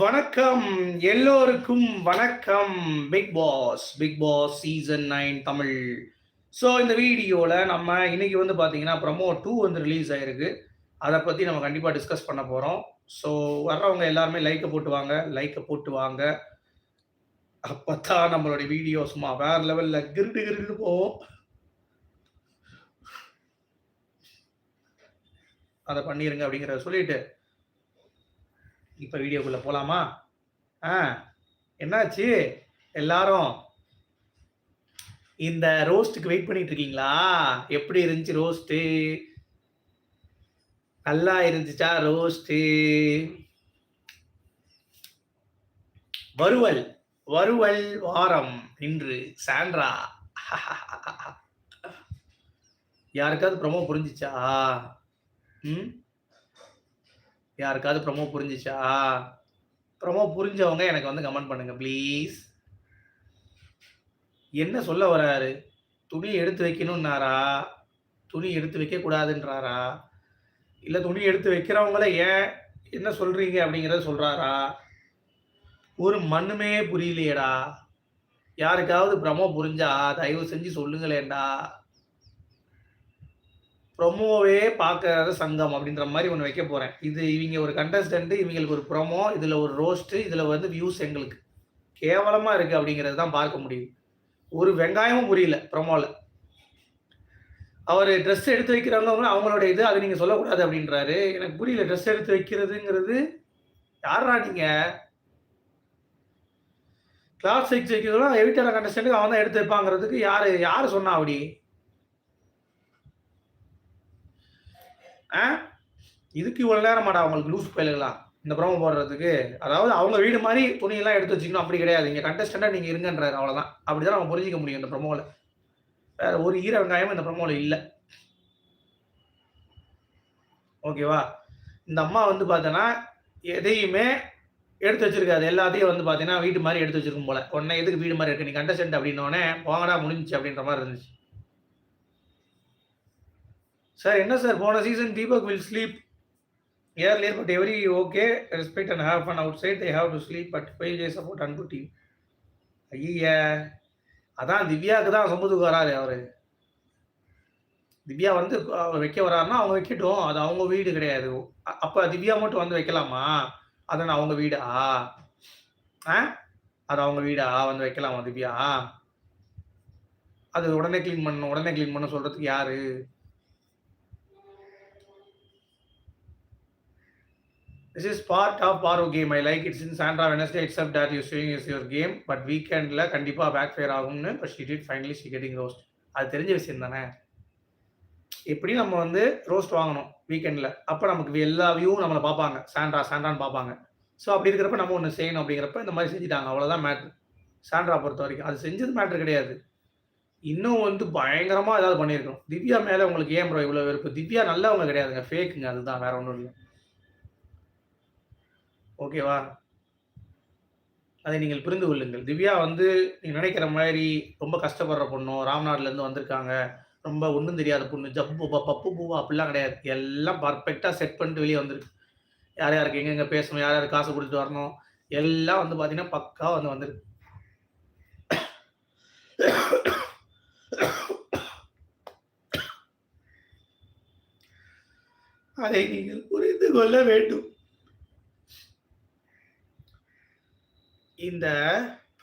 வணக்கம். எல்லோருக்கும் வணக்கம். Big Boss Big Boss season nine Tamil. So இந்த வீடியோவில் நம்ம இன்னைக்கு வந்து பார்த்தீங்கன்னா ப்ரமோ டூ வந்து ரிலீஸ் ஆயிருக்கு. அதை பற்றி நம்ம கண்டிப்பாக டிஸ்கஸ் பண்ண போகிறோம் ஸோ வர்றவங்க எல்லாருமே லைக்கை போட்டு வாங்க லைக்கை போட்டு வாங்க. அப்போ தான் நம்மளுடைய வீடியோ சும்மா வேற லெவலில் கிருட்டு கிருட்டு போவோம். அதை பண்ணிடுங்க அப்படிங்கிறத சொல்லிட்டு இப்போ வீடியோக்குள்ளே போகலாமா ஆ என்னாச்சு? எல்லாரும் இந்த ரோஸ்ட்டுக்கு வெயிட் பண்ணிட்டு இருக்கீங்களா எப்படி இருந்துச்சு ரோஸ்ட்டு? நல்லா இருந்துச்சா ரோஸ்ட்டு? வறுவல் வறுவல் வாரம் இன்று சாண்ட்ரா. யாருக்காவது ப்ரமோ புரிஞ்சிச்சா? ம்? யாருக்காவது ப்ரொமோ புரிஞ்சிச்சா? ப்ரொமோ புரிஞ்சவங்க எனக்கு வந்து கமெண்ட் பண்ணுங்க ப்ளீஸ் என்ன சொல்ல வராரு? துணி எடுத்து வைக்கணும்னாரா? துணி எடுத்து வைக்கக்கூடாதுன்றாரா இல்லை துணி எடுத்து வைக்கிறவங்கள ஏன் என்ன சொல்கிறீங்க அப்படிங்கிறத சொல்கிறாரா ஒரு மண்ணுமே புரியலையேடா. யாருக்காவது ப்ரமோ புரிஞ்சா தயவு செஞ்சு சொல்லுங்களேன்டா. ப்ரொமோவே பார்க்காத சங்கம் அப்படின்ற மாதிரி ஒன்று வைக்க போகிறேன் இது இவங்க ஒரு கண்டஸ்டன்ட் இவங்களுக்கு ஒரு ப்ரொமோ இதில் ஒரு ரோஸ்ட்டு இதில் வந்து வியூஸ் எங்களுக்கு. கேவலமாக இருக்குது அப்படிங்கிறது தான் பார்க்க முடியும். ஒரு வெங்காயமும் புரியல ப்ரொமோவில் அவர் ட்ரெஸ் எடுத்து வைக்கிறவங்க அவங்களோட இது அது நீங்கள் சொல்லக்கூடாது அப்படின்றாரு. எனக்கு புரியல ட்ரெஸ் எடுத்து வைக்கிறதுங்கிறது யாரா நீங்கள் கிளாஸ் சிக்ஸ் வைக்கிறதுலாம் எவிட்டான கண்டஸ்டண்ட்டுக்கு அவன் தான் எடுத்து வைப்பாங்கிறதுக்கு யார் யார் சொன்னா அப்படி? ஆ? இதுக்கு இவ்வளோ நேரமாடா அவங்களுக்கு லூஸ் பயலுங்களா இந்த ப்ரோமோ போடுறதுக்கு. அதாவது அவங்க வீடு மாதிரி துணியெல்லாம் எடுத்து வச்சுக்கணும். அப்படி கிடையாது. இங்கே கண்டஸ்டண்டாக நீங்கள் இருங்கன்றாரு. அவ்வளோதான் அப்படி தான் அவங்க புரிஞ்சிக்க முடியும் இந்த ப்ரொமோவில் வேற ஒரு ஈர வெங்காயமும் இந்த ப்ரொமோவில் இல்லை. ஓகேவா இந்த அம்மா வந்து பார்த்தோன்னா எதையுமே எடுத்து வச்சிருக்காது. எல்லாத்தையும் வந்து பார்த்தீங்கன்னா வீட்டு மாதிரி எடுத்து வச்சிருக்கும் போல. உடனே எதுக்கு வீடு மாதிரி இருக்கு? நீ கண்டஸ்டன்ட் அப்படின்னோடனே போங்கடா முடிஞ்சிச்சு அப்படின்ற மாதிரி இருந்துச்சு. சார் என்ன சார் போன season Deepak will sleep earlier but every okay respect and have an outside I have to sleep but five days support அன்பு டீம் ஐய அதான் திவ்யாவுக்கு தான் சொம்புதுக்கு வராரு அவரு. திவ்யா வந்து அவர் வைக்க வராருன்னா அவங்க வைக்கட்டும். அது அவங்க வீடு கிடையாது. அப்போ திவ்யா மட்டும் வந்து வைக்கலாமா? அதான் அவங்க வீடா? ஆ? அது அவங்க வீடா? வந்து வைக்கலாமா திவ்யா? அது உடனே க்ளீன் பண்ணணும் உடனே க்ளீன் பண்ண சொல்றதுக்கு யாரு? This is part of Paro game. I like it since Sandra Wednesday, except that you're showing is your game. But weekendல கண்டிப்பா பேக் ஃபயர் ஆகும்னு but she did finally she getting roast அது தெரிஞ்ச விஷயம் தானே? எப்படி நம்ம வந்து ரோஸ்ட் வாங்கணும் வீக்கெண்டில் அப்போ நமக்கு எல்லா வியூவும் நம்மளை பார்ப்பாங்க. சாண்ட்ரா சாண்ட்ரான்னு பார்ப்பாங்க. ஸோ அப்படி இருக்கிறப்ப நம்ம ஒன்று செய்யணும் அப்படிங்கிறப்ப இந்த மாதிரி செஞ்சுட்டாங்க. அவ்வளோதான் மேட்ரு சாண்ட்ரா பொறுத்த வரைக்கும் அது செஞ்சது மேட்ரு கிடையாது. இன்னும் வந்து பயங்கரமாக ஏதாவது பண்ணியிருக்கணும். திவ்யா மேலே உங்களுக்கு ஏன் ப்ரோ இவ்வளோ வெறுப்பு? திவ்யா நல்லவங்க கிடையாதுங்க. ஃபேக்குங்க அதுதான். வேற ஒன்றும் இல்லை. ஓகேவா அதை நீங்கள் புரிந்து கொள்ளுங்கள். திவ்யா வந்து நீங்கள் நினைக்கிற மாதிரி ரொம்ப கஷ்டப்படுற பொண்ணும் ராம்நாட்லேருந்து வந்திருக்காங்க. ரொம்ப ஒன்றும் தெரியாத பொண்ணு. ஜப்பு பூவா பப்பு பூவா அப்படிலாம் கிடையாது. எல்லாம் பர்ஃபெக்டாக செட் பண்ணிட்டு வெளியே வந்திருக்கு. யார் யாருக்கு எங்கெங்கே பேசணும் யார் யாருக்கு காசு கொடுத்துட்டு வரணும் எல்லாம் வந்து பார்த்தீங்கன்னா பக்கா வந்து வந்திருக்கு. அதை நீங்கள் புரிந்து கொள்ள வேண்டும். இந்த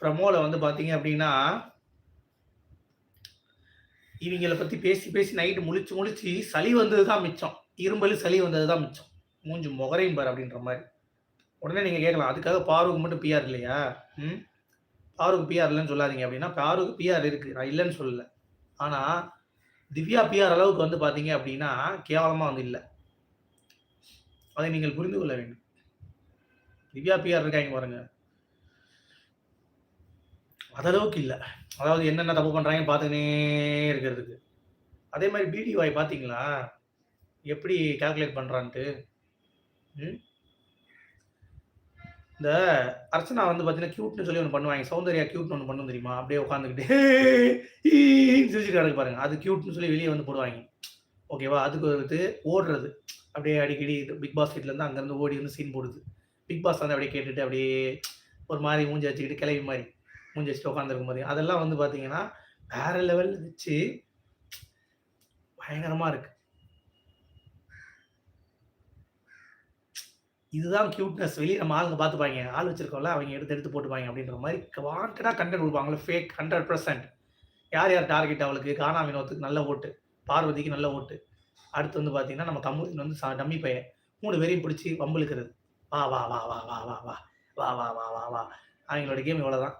ப்ரமோல வந்து பாத்தீங்க அப்படின்னா இவங்களை பத்தி பேசி பேசி நைட்டு முழிச்சு முழிச்சு சளி வந்தது தான் மிச்சம். இரும்பலு சளி வந்தது தான் மிச்சம். மூஞ்சி முகரையும் பார் அப்படின்ற மாதிரி. உடனே நீங்க கேட்கலாம் அதுக்காக பாருக்கு மட்டும் பிஆர் இல்லையா? ம்? பாருக்கு பிஆர் இல்லைன்னு சொல்லாதீங்க அப்படின்னா பாருக்கு பிஆர் இருக்கு. நான் இல்லைன்னு சொல்லல. ஆனா திவ்யா பிஆர் அளவுக்கு வந்து பாத்தீங்க அப்படின்னா கேவலமா வந்து இல்லை. அதை நீங்கள் புரிந்து கொள்ள வேண்டும். திவ்யா பிஆர் இருக்காங்க பாருங்க. அதளவுக்கு இல்லை. அதாவது என்னென்ன தப்பு பண்ணுறாங்கன்னு பார்த்துக்கினே இருக்கிறதுக்கு. அதே மாதிரி பிடி பார்த்தீங்களா? எப்படி கால்குலேட் பண்ணுறான்ட்டு ம்? இந்த அர்ச்சனா வந்து பார்த்தீங்கன்னா க்யூட்னு சொல்லி ஒன்று பண்ணுவாங்க. சௌந்தர்யா க்யூட்னு ஒன்று பண்ணும் தெரியுமா? அப்படியே உட்காந்துக்கிட்டு சிரிச்சுட்டு கிடக்கு பாருங்க. அது க்யூட்னு சொல்லி வெளியே வந்து போடுவாங்க. ஓகேவா அதுக்கு வந்து ஓடுறது. அப்படியே அடிக்கடி பிக் பாஸ்கெட்லேருந்து அங்கேருந்து ஓடி வந்து சீன் போடுது. பிக் பாஸ் வந்து அப்படியே கேட்டுட்டு அப்படியே ஒரு மாதிரி மூஞ்சி வச்சுக்கிட்டு கிளவி மாதிரி. மூஞ்சி உட்காந்துருக்கும் போது. அதெல்லாம் வந்து பார்த்தீங்கன்னா வேற லெவல் வச்சு பயங்கரமா இருக்கு. இதுதான் கியூட்னஸ் வெளியே நம்ம ஆளுங்க பார்த்துப்பாங்க ஆள் வச்சிருக்கோம்ல அவங்க எடுத்து எடுத்து போட்டுப்பாங்க அப்படின்ற மாதிரி வாண்டடாக கண்டென்ட் கொடுப்பாங்களே ஃபேக் ஹண்ட்ரட் பர்சன்ட் யார் யார் டார்கெட் அவளுக்கு? கானா வினோத்துக்கு நல்ல ஓட்டு. பார்வதிக்கு நல்ல ஓட்டு. அடுத்து வந்து பார்த்தீங்கன்னா நம்ம கமுதின் வந்து சா- டம்மி பையன். மூணு பேரையும் பிடிச்சி வம்பிழுக்கிறது. வா வா வா வா வா வா வா. வா வா வா வா வா. அவங்களோட கேம் இவ்வளோதான்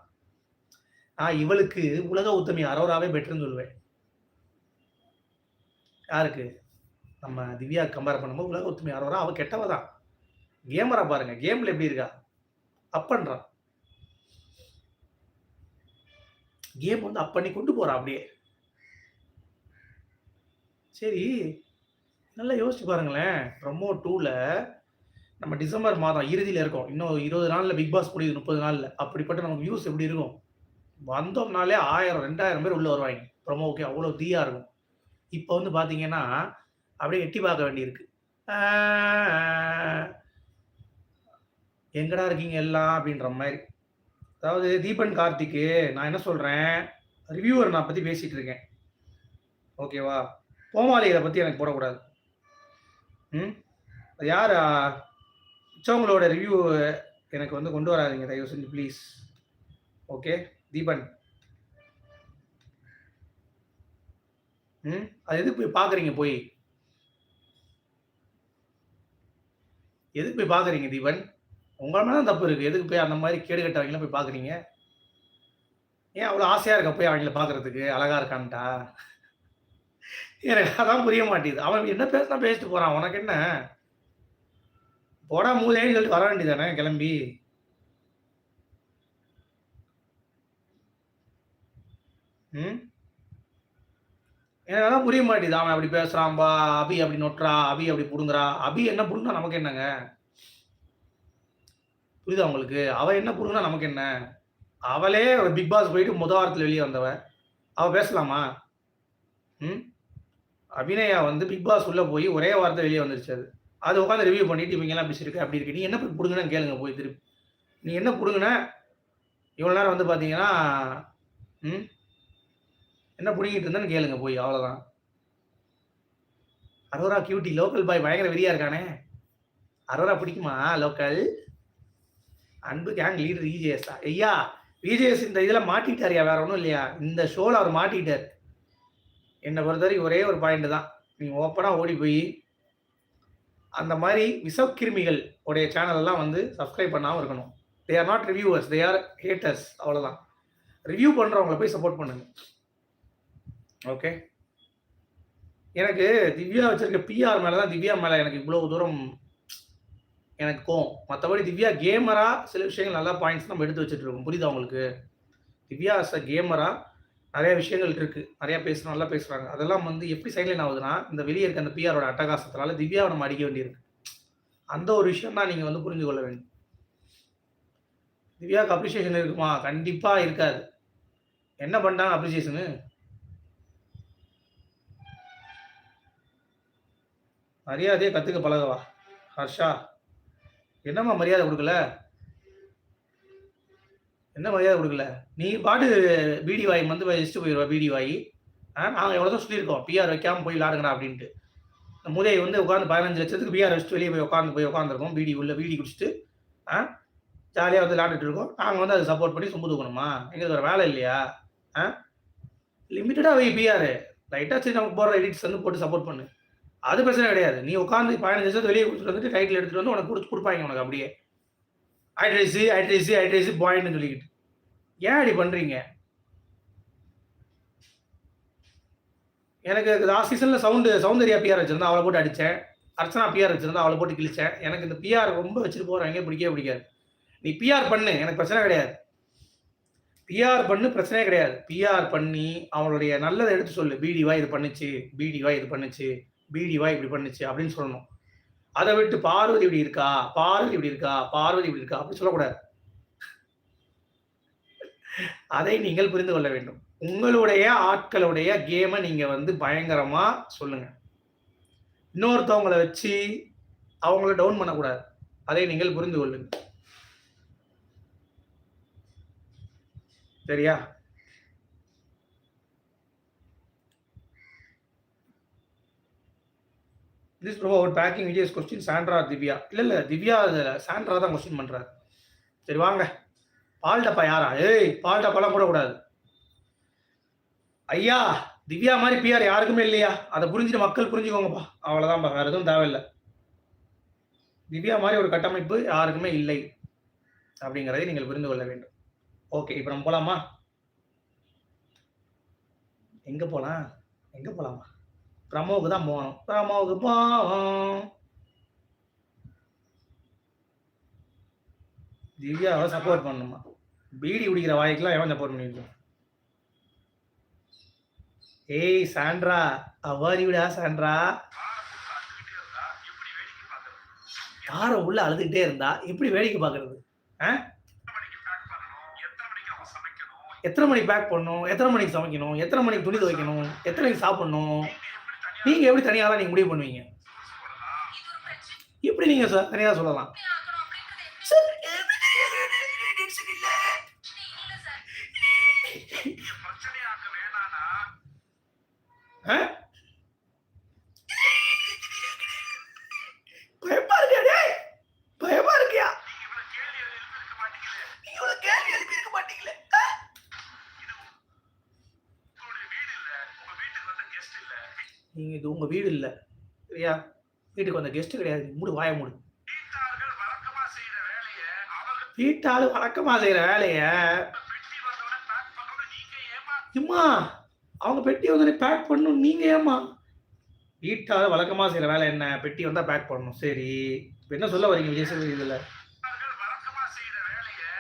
நான் இவளுக்கு உலக உத்தமி அரோராவே பெட்டர்னு சொல்லுவேன். யாருக்கு? நம்ம திவ்யா கம்பேர் பண்ணும்போது உலக உத்தமி அரோரா அவள் கெட்டவ தான். கேமரா பாருங்க கேம்ல எப்படி இருக்கா? அப் பண்றான் கேம் வந்து அப் பண்ணி கொண்டு போறான் அப்படியே. சரி நல்லா யோசிச்சு பாருங்களேன். ப்ரொமோ டூவில் நம்ம டிசம்பர் மாதம் இறுதியில் இருக்கோம். இன்னும் இருபது நாளில் பிக் பாஸ் முடியுது முப்பது நாளில். அப்படிப்பட்ட நமக்கு வியூஸ் எப்படி இருக்கும்? வந்தோம்னாலே ஆயிரம் ரெண்டாயிரம் பேர் உள்ளே வருவாங்க. ப்ரொமோவுக்கு அவ்வளோ தீயா இருக்கும். இப்போ வந்து பார்த்தீங்கன்னா அப்படியே எட்டி பார்க்க வேண்டியிருக்கு. எங்கடா இருக்கீங்க எல்லாம்? அப்படின்ற மாதிரி. அதாவது தீபன் கார்த்திக்கு நான் என்ன சொல்கிறேன் ரிவ்யூவர் நான் பற்றி பேசிகிட்டு இருக்கேன். ஓகேவா கோமாளி இதை பற்றி எனக்கு போடக்கூடாது. ம்? அது யார்? மிச்சவங்களோட ரிவ்யூ எனக்கு வந்து கொண்டு வராதீங்க தயவு செஞ்சு ப்ளீஸ் ஓகே தீபன். ம்? அது எதுக்கு போய் பார்க்குறீங்க போய்? எதுக்கு போய் பார்க்குறீங்க தீபன்? உங்கள மேலே தான் தப்பு இருக்கு. எதுக்கு போய் அந்த மாதிரி கேடு கட்டவங்களாம் போய் பார்க்குறீங்க ஏன் அவ்வளோ ஆசையாக இருக்க போய் அவங்கள பார்க்குறதுக்கு அழகா இருக்கான்ட்டா. எனக்கு அதான் புரிய மாட்டேங்குது. அவன் என்ன பேசினா பேசிட்டு போறான். உனக்கு என்ன? போடா மூதேன்னு சொல்லிட்டு வர வேண்டியதானே கிளம்பி. ம்? எனக்கு அதான் புரிய மாட்டேங்குது. அவன் அப்படி பேசுறான்பா அபி அப்படி நொட்டுறா அபி அப்படி புடுங்குறா. அபி என்ன புடுங்கினா நமக்கு என்னங்க? புரியுதா உங்களுக்கு? அவ என்ன புடுங்கினா நமக்கு என்ன? அவளே ஒரு பிக் பாஸ் போயிட்டு முத வாரத்தில் வெளியே வந்தவ. அவ பேசலாமா? ம்? அபிநயா வந்து பிக் பாஸ் உள்ள போய் ஒரே வாரத்தை வெளியே வந்துருச்சு அது. அது உட்காந்து ரிவ்யூ பண்ணிட்டு இவங்க எல்லாம் இப்படி அப்படி இருக்கு. நீ என்ன போய் புடுங்கன்னு கேளுங்க போய் திருப்பி. நீ என்ன புடுங்கின? இவ்வளோ நேரம் வந்து பார்த்தீங்கன்னா ம்? என்ன பிடிக்கிட்டு இருந்தேன்னு கேளுங்க போய் அவ்வளோதான் அரோரா கியூட்டி லோக்கல் பாய் பயங்கர வெறியா இருக்கானே. அரோரா பிடிக்குமா local Anbu gang leader VJS ஐயா விஜேஎஸ் இந்த இதில் மாட்டிக்கிட்டாருயா வேற ஒன்றும் இல்லையா? இந்த ஷோவில் அவர் மாட்டிக்கிட்டார். என்னை பொறுத்தவரைக்கும் ஒரே ஒரு பாயிண்ட் தான். நீங்கள் ஓப்பனாக ஓடி போய் அந்த மாதிரி விசக்கிருமிகள் உடைய சேனலெல்லாம் வந்து சப்ஸ்கிரைப் பண்ணாமல் இருக்கணும். They are not reviewers they are haters அவ்வளோதான் ரிவ்யூ பண்ணுறவங்களை போய் சப்போர்ட் பண்ணுங்கள் ஓகே எனக்கு திவ்யா வச்சிருக்க பிஆர் மேலே தான் திவ்யா மேலே எனக்கு இவ்வளோ தூரம் எனக்கு கோம் மற்றபடி திவ்யா கேமரா சில விஷயங்கள் நல்லா பாயிண்ட்ஸ் நம்ம எடுத்து வச்சுட்டு இருக்கோம் புரியுதா உங்களுக்கு? திவ்யா அஸ் அ கேமரா நிறைய விஷயங்கள் இருக்கு. நிறைய பேசுறோம் நல்லா பேசுறாங்க. அதெல்லாம் வந்து எப்படி சைட்லைன் ஆகுதுன்னா இந்த வெளியே இருக்க அந்த பிஆரோட அட்டகாசத்தினால திவ்யாவை நம்ம அடிக்க வேண்டியிருக்கு. அந்த ஒரு விஷயம் தான் நீங்க வந்து புரிஞ்சு கொள்ள வேண்டும். திவ்யாவுக்கு அப்ரிசியேஷன் இருக்குமா? கண்டிப்பா இருக்காது. என்ன பண்ணிட்டாங்க அப்ரிசியேஷனு மரியாதையை கற்றுக்க பழகவா? ஹர்ஷா என்னம்மா மரியாதை கொடுக்கல? என்ன மரியாதை கொடுக்கல? நீ பாட்டு பிடி வாய் வந்து வச்சுட்டு போயிடுவா பிடி வாய்? ஆ நாங்கள் எவ்வளோ தான் சொல்லியிருக்கோம் பிஆர் வைக்காமல் போய் விளாடுங்கடா அப்படின்ட்டு. இந்த மூதையை வந்து உட்காந்து பதினஞ்சு லட்சத்துக்கு பிஆர் வச்சுட்டு வெளியே போய் உட்காந்து போய் உட்காந்துருக்கோம் பிடி உள்ள பிடி குடிச்சிட்டு ஆ ஜாலியாக வந்து விளாண்டுட்டு இருக்கோம். நாங்கள் வந்து அதை சப்போர்ட் பண்ணி சும்பு தூக்கணுமா? எங்களுக்கு ஒரு வேலை இல்லையா? ஆ லிமிட்டடாக வை பிஆர் லைட்டாக சரி நமக்கு போடுற எடிட்ஸ் வந்து போட்டு சப்போர்ட் பண்ணு. அது பிரச்சனை கிடையாது. நீ உட்காந்து பதினஞ்சு லட்சத்து வெளியே கொடுத்துட்டு வந்துட்டு டைட்டில் எடுத்துட்டு வந்து உனக்கு கொடுத்து கொடுப்பாங்க உனக்கு அப்படியே. ஐட்ரைஸு ஐட்ரைஸு ஐட்ரைஸு பாயிண்ட்னு சொல்லிக்கிட்டு. ஏன் அப்படி பண்றீங்க? எனக்கு லாஸ்ட் சீசன்ல சவுண்டு சௌந்தர்யா பிஆர் வச்சிருந்தா அவளை போட்டு அடிச்சேன். அர்ச்சனா பிஆர் வச்சிருந்தா அவளை போட்டு கிழிச்சேன். எனக்கு இந்த பிஆர் ரொம்ப வச்சுட்டு போறாங்க பிடிக்கவே பிடிக்காது. நீ பிஆர் பண்ணு எனக்கு பிரச்சனை கிடையாது. பிஆர் பண்ணு பிரச்சனையே கிடையாது. பிஆர் பண்ணி அவளுடைய நல்லதை எடுத்து சொல்லு. பிடிவா இது பண்ணுச்சு பிடிவா இது பண்ணுச்சு. பிடிவா இப்படி பண்ணுச்சு அப்படின்னு சொல்லணும். அதை விட்டு பார்வதி இப்படி இருக்கா? பார்வதி இப்படி இருக்கா? பார்வதி இப்படி இருக்கா? அப்படி சொல்லக்கூடாது. அதை நீங்கள் புரிந்து கொள்ள வேண்டும். உங்களுடைய ஆட்களுடைய கேமை நீங்க வந்து பயங்கரமா சொல்லுங்க. இன்னொருத்தவங்களை வச்சு அவங்கள டவுன் பண்ணக்கூடாது. அதை நீங்கள் புரிந்து கொள்ளுங்கள். சரியா? திஸ் ப்ரோ ஒரு பேக்கிங் விஜய்ஸ் கொஸ்டின் சாண்ட்ரா திவ்யா இல்லை இல்லை திவ்யா சாண்ட்ரா தான் கொஸ்டின் பண்ணுறாரு சரி வாங்க. பால் டப்பா யாரா? ஏய் பால் டப்பாலாம் போடக்கூடாது. ஐயா திவ்யா மாதிரி பிஆர் யாருக்குமே இல்லையா? அதை புரிஞ்சுட்டு மக்கள் புரிஞ்சுக்கோங்கப்பா. அவ்வளோதான்ப்பா வேறு எதுவும் தேவையில்லை. திவ்யா மாதிரி ஒரு கட்டமைப்பு யாருக்குமே இல்லை அப்படிங்கிறதை நீங்கள் புரிந்து கொள்ள வேண்டும். ஓகே இப்போ நம்ம போகலாமா எங்கே போகலாம் எங்கே போகலாமா பிரமோவுக்கு தான் போகணும். பிரமோவுக்கு போவோம் திவ்யாவை சப்போர்ட் பண்ணணுமா பீடி குடிக்கிற வாய்க்கெல்லாம் எவன் சப்போர்ட் பண்ணிருக்கோம் ஏய் சாண்ட்ரா அவாரிவிடா சாண்ட்ரா. யார உள்ள அழுதுகிட்டே இருந்தா எப்படி வேடிக்கை பாக்குறது எத்தனை மணிக்கு பேக் பண்ணணும்? எத்தனை மணிக்கு சமைக்கணும்? எத்தனை மணிக்கு துணி துவைக்கணும்? எத்தனை மணிக்கு சாப்பிடணும்? நீங்க எப்படி தனியாக நீங்க முடிவு பண்ணுவீங்க? இப்படி நீங்க சார் சொல்லலாம்? இது உங்க வீடு இல்ல. சரியா? வீட்டுக்கு வந்த கெஸ்ட் கிடையாது. மூடு வாய மூடு. வீட்டாளு வழக்கமா செய்யற வேலைய இம்மா அவங்க பெட்டி வந்து பேக் பண்ணணும் நீங்க ஏமா வீட்டாளு வழக்கமா செய்யற வேலை என்ன? பெட்டி வந்தா பேக் பண்ணணும். சரி. இப்ப என்ன சொல்ல வரீங்க விஜய் சேதுபதி இதுல?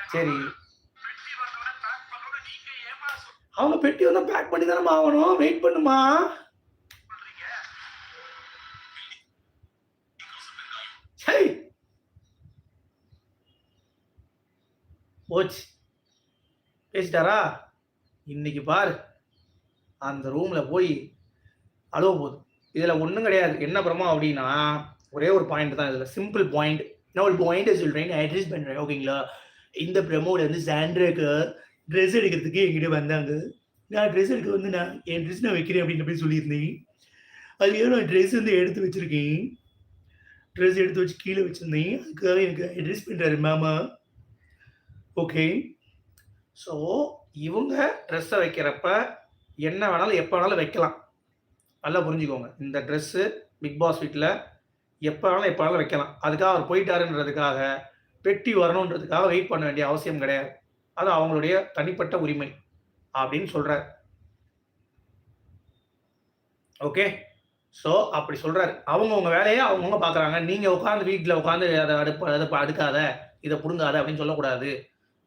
சரி. அவங்க பெட்டி வந்தா பேக் பண்ணி தானே ஆகணும். வெயிட் பண்ணுமா ஹை போச்சு. பேசிட்டாரா? இன்னைக்கு பாரு. அந்த ரூம்ல போய் அழுவ போகுது. இதுல ஒன்றும் கிடையாது. என்ன பிரமா அப்படின்னா ஒரே ஒரு பாயிண்ட் தான் இதுல. சிம்பிள் பாயிண்ட் நான் ஒரு பாயிண்ட் சொல்றேன். நான் அட்ரஸ் பண்றேன். ஓகேங்களா இந்த பிரமோவில் வந்து சாண்ட்ரேக்கு ட்ரெஸ் எடுக்கிறதுக்கு எங்கிட்ட வந்தாங்க. நான் ட்ரெஸ் எடுக்க வந்து நான் என் ட்ரெஸ் நான் வைக்கிறேன் அப்படின்னு போய் சொல்லியிருந்தேன். அதுலேயே நான் ட்ரெஸ் வந்து எடுத்து வச்சிருக்கேன்? ட்ரெஸ் எடுத்து வச்சு கீழே வச்சுருந்தேன். அதுக்காக எனக்கு அட்ரஸ் பண்ணுறாரு மேமா ஓகே ஸோ இவங்க ட்ரெஸ்ஸை வைக்கிறப்ப என்ன வேணாலும் எப்போ வேணாலும் வைக்கலாம். நல்லா புரிஞ்சுக்கோங்க. இந்த ட்ரெஸ்ஸு பிக் பாஸ் வீட்டில் எப்போ வேணாலும் எப்போ வேணாலும் வைக்கலாம். அதுக்காக அவர் போயிட்டாருன்றதுக்காக பெட்டி வரணுன்றதுக்காக வெயிட் பண்ண வேண்டிய அவசியம் கிடையாது. அது அவங்களுடைய தனிப்பட்ட உரிமை அப்படின்னு சொல்கிறார் ஓகே ஸோ அப்படி சொல்றாரு. அவங்கவுங்க வேலையை அவங்கவுங்க பார்க்குறாங்க நீங்கள் உட்காந்து வீட்டில் உட்காந்து அதை அடுப்பு அதை அடுக்காத இதை புடுங்காத அப்படின்னு சொல்லக்கூடாது.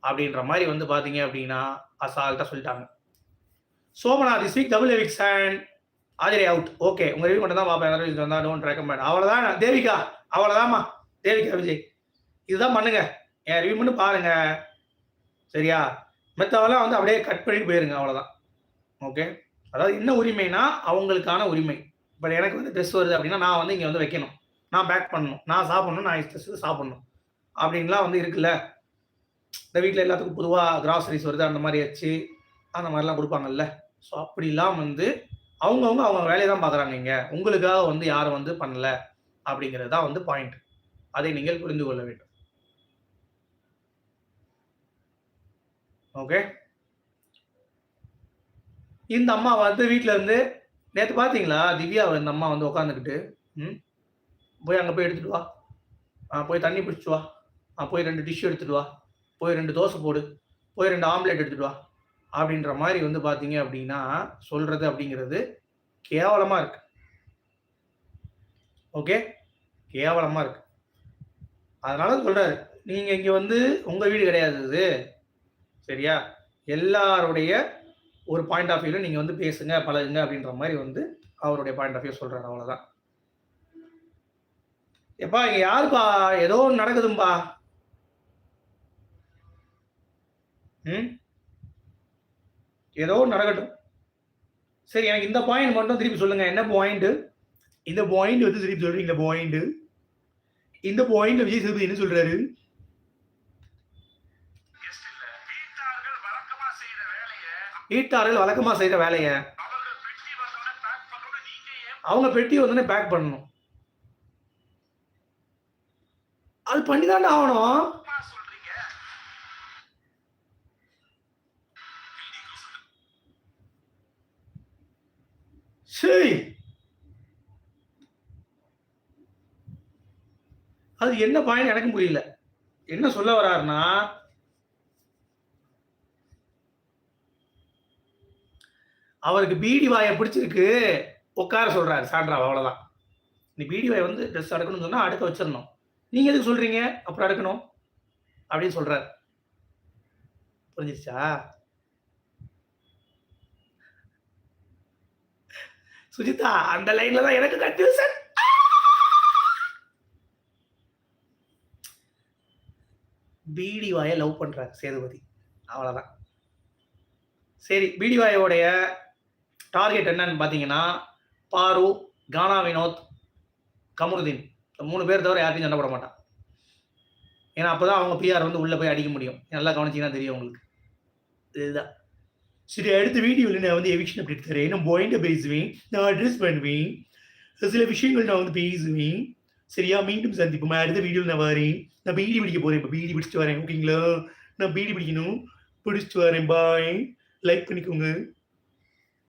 அப்படின்ற மாதிரி வந்து பார்த்தீங்க அப்படின்னா அசால்ட்டாக சொல்லிட்டாங்க. Somnath is weak double evicts and Aadhiri out okay உங்க ரிவ்யூ மட்டும் தான் பார்ப்பேன் ரிவ்யூ வந்தா டோன்ட் ரெக்கமெண்ட் அவ்வளோதான் தேவிகா அவ்வளோதாம்மா தேவிகா விஜய். இதுதான் பண்ணுங்க. என் ரிவ்யூ மட்டும் பாருங்க. சரியா? மெத்தவெல்லாம் வந்து அப்படியே கட் பண்ணிட்டு போயிருங்க. அவ்வளோதான் ஓகே அதாவது என்ன உரிமைனா அவங்களுக்கான உரிமை. பட் எனக்கு வந்து ட்ரெஸ் வருது அப்படின்னா நான் வந்து இங்கே வந்து வைக்கணும். நான் பேக் பண்ணணும். நான் சாப்பிடணும் நான் ட்ரெஸ் சாப்பிடணும். அப்படின்லாம் வந்து இருக்குல்ல? இந்த வீட்டில் எல்லாத்துக்கும் பொதுவாக கிராசரிஸ் வருது அந்த மாதிரி வச்சு அந்த மாதிரிலாம் கொடுப்பாங்கல்ல? ஸோ அப்படிலாம் வந்து அவங்கவுங்க அவங்க வேலையை தான் பார்க்குறாங்க இங்கே. உங்களுக்காக வந்து யாரும் வந்து பண்ணல அப்படிங்கிறது தான் வந்து பாயிண்ட் அதை நீங்கள் புரிந்து கொள்ள வேண்டும். ஓகே இந்த அம்மா வந்து வீட்டில் இருந்து நேற்று பார்த்தீங்களா திவ்யா இந்த அம்மா வந்து உட்காந்துக்கிட்டு ம் போய் அங்கே போய் எடுத்துட்டு வா. ஆ போய் தண்ணி பிடிச்சிட்டு வா. ஆ போய் ரெண்டு டிஷ்யூ எடுத்துட்டு வா. போய் ரெண்டு தோசை போடு. போய் ரெண்டு ஆம்லேட் எடுத்துட்டு வா. அப்படின்ற மாதிரி வந்து பார்த்தீங்க அப்படின்னா சொல்கிறது அப்படிங்கிறது கேவலமாக இருக்கு. ஓகே? கேவலமாக இருக்கு. அதனால சொல்கிறாரு நீங்கள் இங்கே வந்து உங்கள் வீடு கிடையாது இது. சரியா? எல்லாருடைய ஒரு பாயிண்ட் ஆஃப் வியூவில் நீங்கள் வந்து பேசுங்க பழகுங்க அப்படின்ற மாதிரி வந்து அவருடைய பாயிண்ட் ஆஃப் வியூ சொல்கிறார் அவ்வளோதான் எப்பா இங்கே யாருப்பா? ஏதோ ஒன்று நடக்குதும்பா. ம்? ஏதோ ஒன்று நடக்கட்டும். சரி எனக்கு இந்த பாயிண்ட் மட்டும் திருப்பி சொல்லுங்க. என்ன பாயிண்ட் இந்த பாயிண்ட் வந்து திருப்பி சொல்றீங்களா? பாயிண்ட் இந்த பாயிண்ட்ல விஜய் சேதுபதி என்ன சொல்றாரு கெஸ்ட் இல்ல வீட்டார்கள் வழக்கமா செய்யற வேலைய அவங்க பெட்டி வந்தோடனே பேக் பண்ணணும். அது பண்ணி தானே ஆகணும் சரி. அது என்ன பாயிண்ட் எனக்கு புரியல. என்ன சொல்ல வர்றாருன்னா அவருக்கு பீடி வாயை பிடிச்சிருக்கு உட்கார சொல்கிறாரு சாண்ட்ரா அவ்வளோதான் நீ பீடி வாயை வந்து ட்ரெஸ் அடுக்கணும்னு சொன்னால் அடுக்க வச்சிடணும். நீங்கள் எதுக்கு சொல்கிறீங்க அப்புறம் அடுக்கணும். அப்படின்னு சொல்கிறார் புரிஞ்சிருச்சா? சுஜிதா அந்த லைன்ல தான் எனக்கு கன்ஃபியூசன் பீடி வாயை லவ் பண்றாரு சேதுபதி. அவ்வளவுதான். சரி பீடி வாயோடைய டார்கெட் என்னன்னு பார்த்தீங்கன்னா பாரு கானா வினோத் கமருதீன். மூணு பேர் தவிர யார்ட்டையும் சண்டை போட மாட்டான். ஏன்னா அப்பதான் அவங்க பிஆர் வந்து உள்ளே போய் அடிக்க முடியும். நல்லா கவனிச்சிங்கன்னா தெரியும் உங்களுக்கு. இதுதான். சரி அடுத்த வீடியோவில் நான் வந்து எவிக்ஷன் அப்டேட் தரேன். நான் பாயிண்ட்டை பேசுவேன். நான் அட்ரஸ் பண்ணுவேன். சில விஷயங்கள் நான் வந்து பேசுவேன். சரியா? மீண்டும் சந்திப்போம். அடுத்த வீடியோவில் நான் வரேன். நான் பீடி பிடிக்க போகிறேன் இப்போ பீடி பிடிச்சிட்டு வரேன். ஓகேங்களா? நான் பீடி பிடிக்கணும். பிடிச்சிட்டு வரேன். பாய் லைக் பண்ணிக்கோங்க.